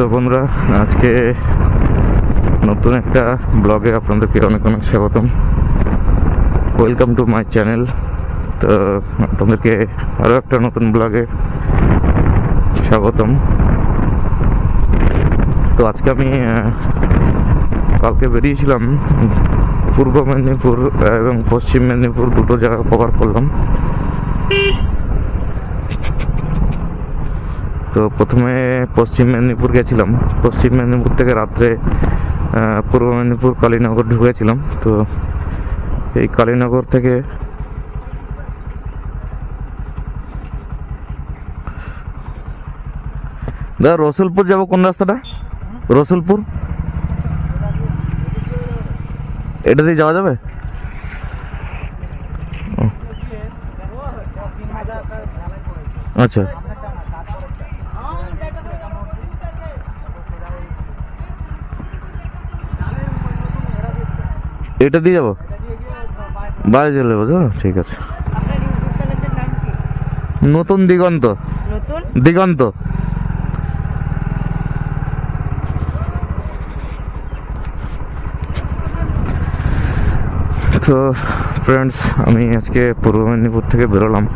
তো বন্ধুরা, আজকে নতুন একটা ব্লগে আপনাদেরকে অনেক অনেক স্বাগতম। ওয়েলকাম টু মাই চ্যানেল তো আপনাদেরকে আরও একটা নতুন ব্লগে স্বাগতম। তো আজকে আমি কালকে বেরিয়েছিলাম পূর্ব মেদিনীপুর এবং পশ্চিম মেদিনীপুর দুটো জায়গা কভার করলাম। তো প্রথমে পশ্চিম মেদিনীপুর গেছিলাম। পশ্চিম মেদিনীপুর থেকে রাত্রে পূর্ব মেদিনীপুর কালীনগর ঢুকেছিলাম। তো এই কালীনগর থেকে দাদা রসুলপুর যাব কোন রাস্তাটা? রসুলপুর? এটা দিয়ে যাওয়া যাবে। আচ্ছা। এটা দিয়ে যাব? বাইরে চলে যাব ঠিক আছে। নতুন দিগন্ত? দিগন্ত? তো ফ্রেন্ডস আমি আজকে পূর্ব মেদিনীপুর থেকে বেরোলাম।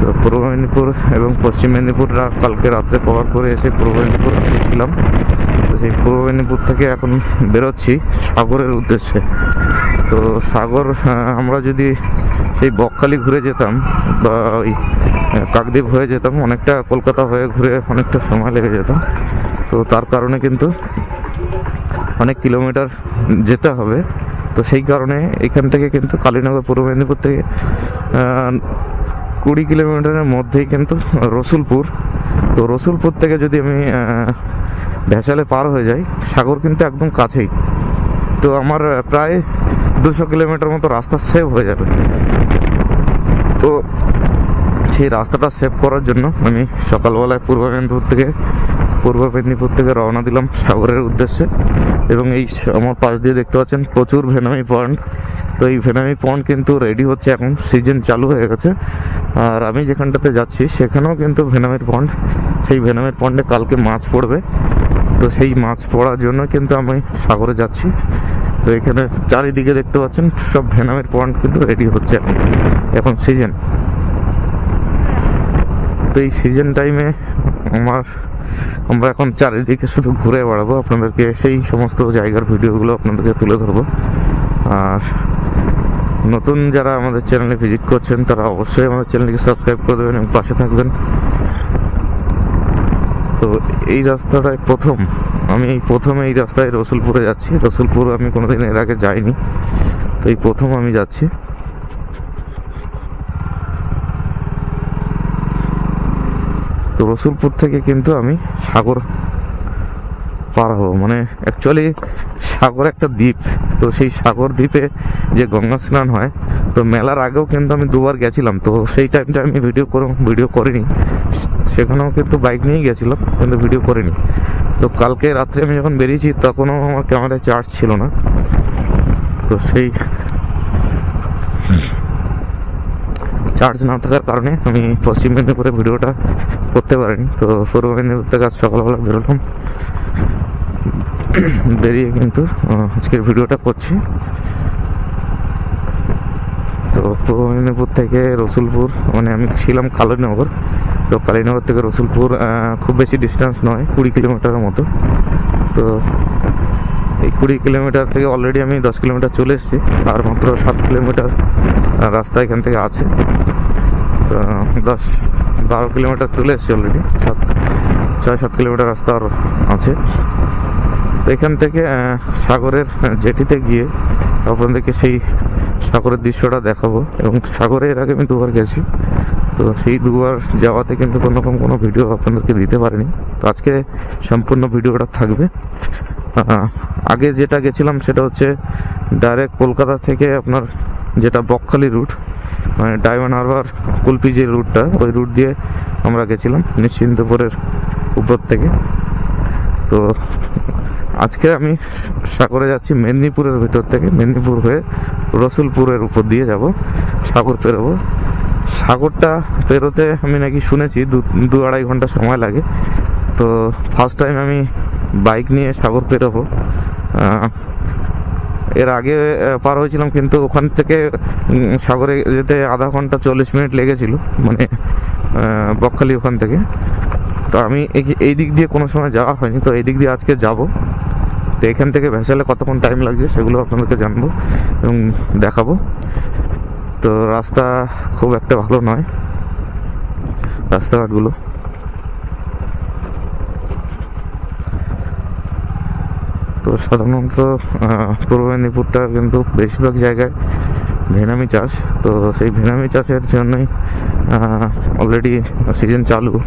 তো পূর্ব মেদিনীপুর এবং পশ্চিম মেদিনীপুর রা- কালকে রাত্রে কভার করে এসে পূর্ব মেদিনীপুর ছিলাম। সেই পূর্ব মেদিনীপুর থেকে এখন বেরোচ্ছি সাগরের উদ্দেশ্যে। তো সাগর আমরা যদি সেই বকখালি ঘুরে যেতাম বা ওই কাকদ্বীপ হয়ে যেতাম, অনেকটা কলকাতা হয়ে ঘুরে অনেকটা সময় লেগে যেত। তো তার কারণে কিন্তু অনেক কিলোমিটার যেতে হবে। তো সেই কারণে এখান থেকে কিন্তু কালীনগর, পূর্ব মেদিনীপুর থেকে কুড়ি কিলোমিটারের মধ্যেই কিন্তু রসুলপুর তো রসুলপুর থেকে যদি আমি ভেসালে পার হয়ে যাই, সাগর কিন্তু একদম কাছেই। তো আমার প্রায় দুশো কিলোমিটার মতো রাস্তা সেভ হয়ে যাবে। তো সেই রাস্তাটা সেভ করার জন্য আমি সকালবেলায় পূর্ব মেদিনীপুর থেকে পূর্ব মেদিনীপুর থেকে রওনা দিলাম সাগরের উদ্দেশ্যে। এবং এই আমার পাশ দিয়ে দেখতে পাচ্ছেন প্রচুর ভেনামি পয়েন্ট তো এই ভেনামি পয়েন্ট কিন্তু রেডি হচ্ছে এখন সিজন চালু হয়ে গেছে। আর আমি যেখানটাতে যাচ্ছি, সেখানেও কিন্তু ভেনামির পয়েন্ট সেই ভেনামির পয়েন্টে কালকে মাছ পড়বে। তো সেই মাছ পড়ার জন্য কিন্তু আমি সাগরে যাচ্ছি। তো এখানে চারিদিকে দেখতে পাচ্ছেন, সব ভেনামের পয়েন্ট কিন্তু রেডি হচ্ছে এখন সিজন তো এই সিজন টাইমে আমার, আমরা এখন চারিদিকে শুধু ঘুরে বেড়াবো। আপনাদেরকে সেই সমস্ত জায়গার ভিডিওগুলো আপনাদেরকে তুলে ধরবো। আর নতুন যারা আমাদের চ্যানেলে ভিজিট করছেন, তারা অবশ্যই আমাদের চ্যানেলকে সাবস্ক্রাইব করে দেবেন এবং পাশে থাকবেন। তো এই রাস্তাটায় প্রথম, আমি এই প্রথম এই রাস্তায় রসুলপুরে যাচ্ছি। রসুলপুর আমি কোনোদিন এর আগে যাইনি। তো এই প্রথম আমি যাচ্ছি। তো রসুলপুর থেকে কিন্তু আমি সাগর পার হব। মানে অ্যাকচুয়ালি সাগর একটা দ্বীপ। তো সেই সাগর দ্বীপে যে গঙ্গা স্নান হয়, তো মেলার আগেও কিন্তু আমি দুবার গেছিলাম। তো সেই টাইমটা আমি ভিডিও করে ভিডিও করিনি। সেখানেও কিন্তু বাইক নিয়েই গেছিলাম, কিন্তু ভিডিও করিনি। তো কালকে রাত্রে আমি যখন বেরিয়েছি, তখনও আমার ক্যামেরায় চার্জ ছিল না। তো সেই চার্জ না থাকার কারণে আমি পশ্চিম মেদিনীপুরে ভিডিওটা করতে পারিনি। তো পূর্ব মেদিনীপুর থেকে আজ সকালবেলা বেরোলাম। বেরিয়ে কিন্তু আজকের ভিডিওটা করছি। তো পূর্ব মেদিনীপুর থেকে রসুলপুর মানে আমি ছিলাম কালীনগর তো কালীনগর থেকে রসুলপুর খুব বেশি ডিস্টেন্স নয়, কুড়ি কিলোমিটারের মতো। তো এই কুড়ি কিলোমিটার থেকে অলরেডি আমি দশ কিলোমিটার চলে এসেছি। আর মাত্র সাত কিলোমিটার রাস্তা এখান থেকে আছে। তো, দশ, বারো কিলোমিটার চলে এসেছি অলরেডি সাত, ছয়, সাত কিলোমিটার রাস্তা আর আছে। তো এখান থেকে সাগরের জেটিতে গিয়ে, ওখান থেকে সেই সাগরের দৃশ্যটা দেখাবো এবং সাগরে এর আগে আমি দুবার গেছি। তো সেই দুবার যাওয়াতে কিন্তু কোনো রকম কোনো ভিডিও আপনাদেরকে দিতে পারিনি। তো আজকে সম্পূর্ণ ভিডিওটা থাকবে। আগে যেটা গেছিলাম সেটা হচ্ছে ডাইরেক্ট কলকাতা থেকে আপনার যেটা বকখালি রুট মানে ডায়মন্ড হারবার কুলপি যে রুটটা ওই রুট দিয়ে আমরা গেছিলাম নিশ্চিন্তপুরের উপর থেকে। তো আজকে আমি সাগরে যাচ্ছি, মেদিনীপুরের ভিতর থেকে। মেদিনীপুর হয়ে রসুলপুরের উপর দিয়ে যাব, সাগর পেরোবো। সাগরটা পেরোতে আমি নাকি শুনেছি, দু দু আড়াই ঘণ্টা সময় লাগে। তো ফার্স্ট টাইম আমি বাইক নিয়ে সাগর পেরোবো। এর আগে পার হয়েছিলাম, কিন্তু ওখান থেকে সাগরে যেতে আধা ঘণ্টা চল্লিশ মিনিট লেগেছিল মানে বকখালি ওখান থেকে। তো আমি এই- দিক দিয়ে কোনো সময় যাওয়া হয়নি, তো এই দিক দিয়ে আজকে যাব। তো এখান থেকে ভেসেলে কতক্ষণ টাইম লাগছে সেগুলো আপনাদেরকে জানব এবং দেখাবো। তো রাস্তা খুব একটা ভালো নয়, রাস্তাঘাটগুলো। তো সাধারণত পূর্ব মেদিনীপুরটা কিন্তু বেশিরভাগ জায়গায় ভেনামি চাষ। তো সেই ভেনামি চাষের জন্যই অলরেডি সিজন চালু।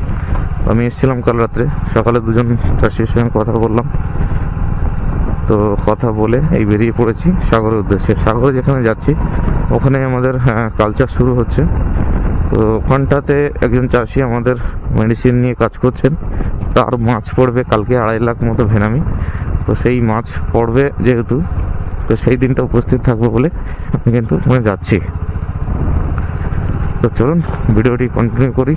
আমি এসেছিলাম কাল রাত্রে। সকালে দুজন চাষির সঙ্গে কথা বললাম। তো কথা বলে এই বেরিয়ে পড়েছি সাগরের উদ্দেশ্যে। সাগরে যেখানে যাচ্ছি, ওখানে আমাদের কালচার শুরু হচ্ছে। তো ওখানটাতে একজন চাষি আমাদের মেডিসিন নিয়ে কাজ করছেন। তার মাছ পড়বে কালকে আড়াই লাখ মতো ভেনামি। তো সেই মাছ পড়বে যেহেতু, তো সেই দিনটা উপস্থিত থাকব বলে আমি কিন্তু ওখানে যাচ্ছি। তো চলুন, ভিডিওটি কন্টিনিউ করি।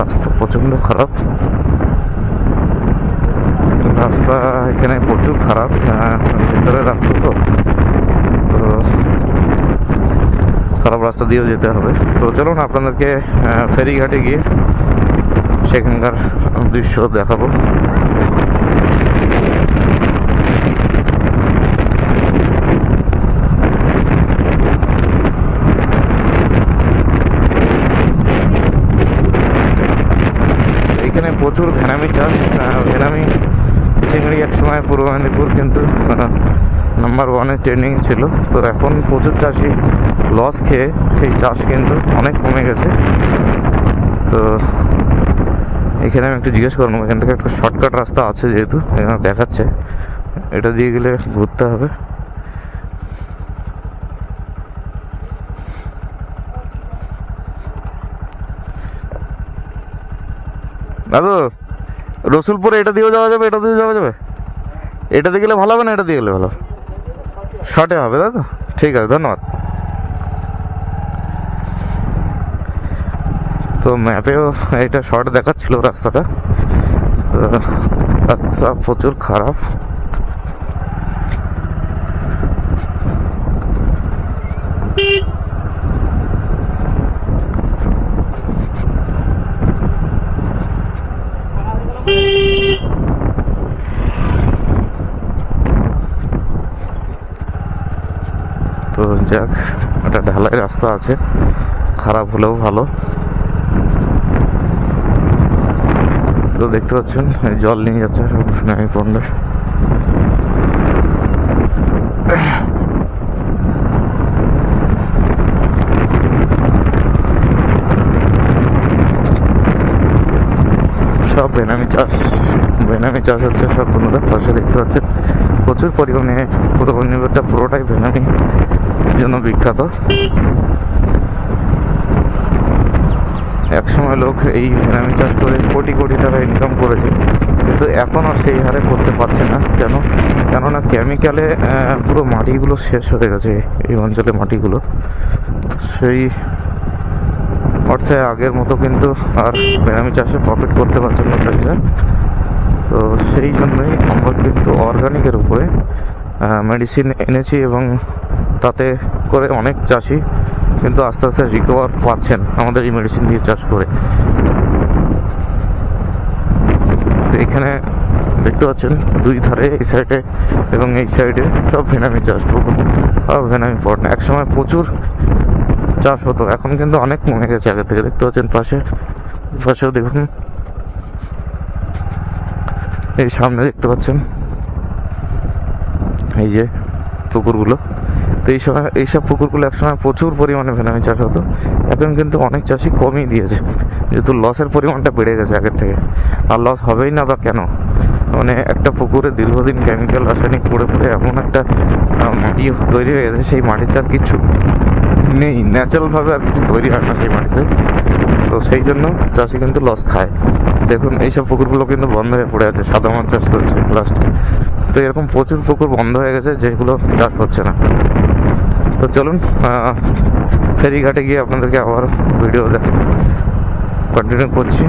রাস্তা প্রচণ্ড খারাপ। রাস্তা এখানে প্রচুর খারাপ ভিতরে রাস্তা তো। তো খারাপ রাস্তা দিয়েও যেতে হবে। তো চলুন আপনাদেরকে ফেরিঘাটে গিয়ে সেখানকার দৃশ্য দেখাবো এখানে প্রচুর ভেনামি চাষ ভেনামি চিংড়ি এক সময় পূর্ব মেদিনীপুর, কিন্তু নাম্বার ওয়ানে ট্রেনিং ছিল। তো এখন প্রচুর চাষি লস খেয়ে সেই চাষ কিন্তু অনেক কমে গেছে। তো এখানে আমি একটু জিজ্ঞেস করলাম, এখান থেকে একটা শর্টকাট রাস্তা আছে যেহেতু, এখানে দেখাচ্ছে। এটা দিয়ে গেলে ঘুরতে হবে। দাদু, রসুলপুরে এটা দিয়েও যাওয়া যাবে, এটা দিয়েও যাওয়া যাবে? এটা দিয়ে গেলে ভালো হবে না এটা দিয়ে গেলে ভালো? শর্টে হবে দাদু। ঠিক আছে, ধন্যবাদ। তো ম্যাপেও এটা শর্ট দেখাচ্ছিল রাস্তাটা। রাস্তা প্রচুর খারাপ। তো যাক, একটা ঢালাই রাস্তা আছে। খারাপ হলেও ভালো। তো দেখতে পাচ্ছেন, জল নিয়ে যাচ্ছে সব সুনামি পন্ডে সব বেনামি চাষ বেনামি চাষ হচ্ছে সব বন্ধুরা পাশে দেখতে পাচ্ছেন। প্রচুর পরিমাণে পূর্ব মেদিনীপুরটা পুরোটাই বেনামি জন্য বিখ্যাত। একসময় লোক এই ভেনামি চাষ করে কোটি কোটি টাকা ইনকাম করেছে, কিন্তু এখন আর সেই হারে করতে পারছে না। কেন? কেননা কেমিক্যালে পুরো মাটিগুলো শেষ হয়ে গেছে এই অঞ্চলে মাটিগুলো। সেই অর্থে আগের মতো কিন্তু আর ভেনামি চাষে প্রফিট করতে পারছেন না চাষিরা। তো সেই জন্যই আমরা কিন্তু অর্গানিকের উপরে মেডিসিন এনেছি এবং তাতে করে অনেক চাষি কিন্তু আস্তে আস্তে রিকভার পাচ্ছেন আমাদের এই মেডিসিন দিয়ে চাষ করে। তো এখানে দেখতে পাচ্ছেন দুই ধারে, এই সাইডে এবং এই সাইডে সব ভেনামি চাষ সব ভেনামি পট এক সময় প্রচুর চাষ হতো, এখন কিন্তু অনেক কমে গেছে আগে থেকে। দেখতে পাচ্ছেন পাশে, পাশেও দেখুন এই সামনে দেখতে পাচ্ছেন। এই যে পুকুরগুলো। তো এই সময় এইসব পুকুরগুলো একসময় প্রচুর পরিমাণে ভেনামি চাষ হতো। এখন কিন্তু অনেক চাষি কমই দিয়েছে। যেহেতু লসের পরিমাণটা বেড়ে গেছে আগের থেকে। আর লস হবেই না বা কেন? মানে একটা পুকুরে দীর্ঘদিন কেমিক্যাল রাসায়নিক পড়ে পড়ে এমন একটা মাটি তৈরি হয়ে গেছে, সেই মাটিতে আর কিছু নেই, ন্যাচারালভাবে আর কিছু তৈরি হয় না সেই মাটিতে। তো সেই জন্য চাষি কিন্তু লস খায়। দেখুন, এইসব পুকুরগুলো কিন্তু বন্ধ হয়ে পড়ে আছে, সাদা মাছ চাষ করছে লাস্টে তো এরকম প্রচুর পুকুর বন্ধ হয়ে গেছে, যেগুলো চাষ হচ্ছে না। তো চলুন ফেরিঘাটে গিয়ে আপনাদেরকে আবার ভিডিও দেখ কন্টিনিউ করছি।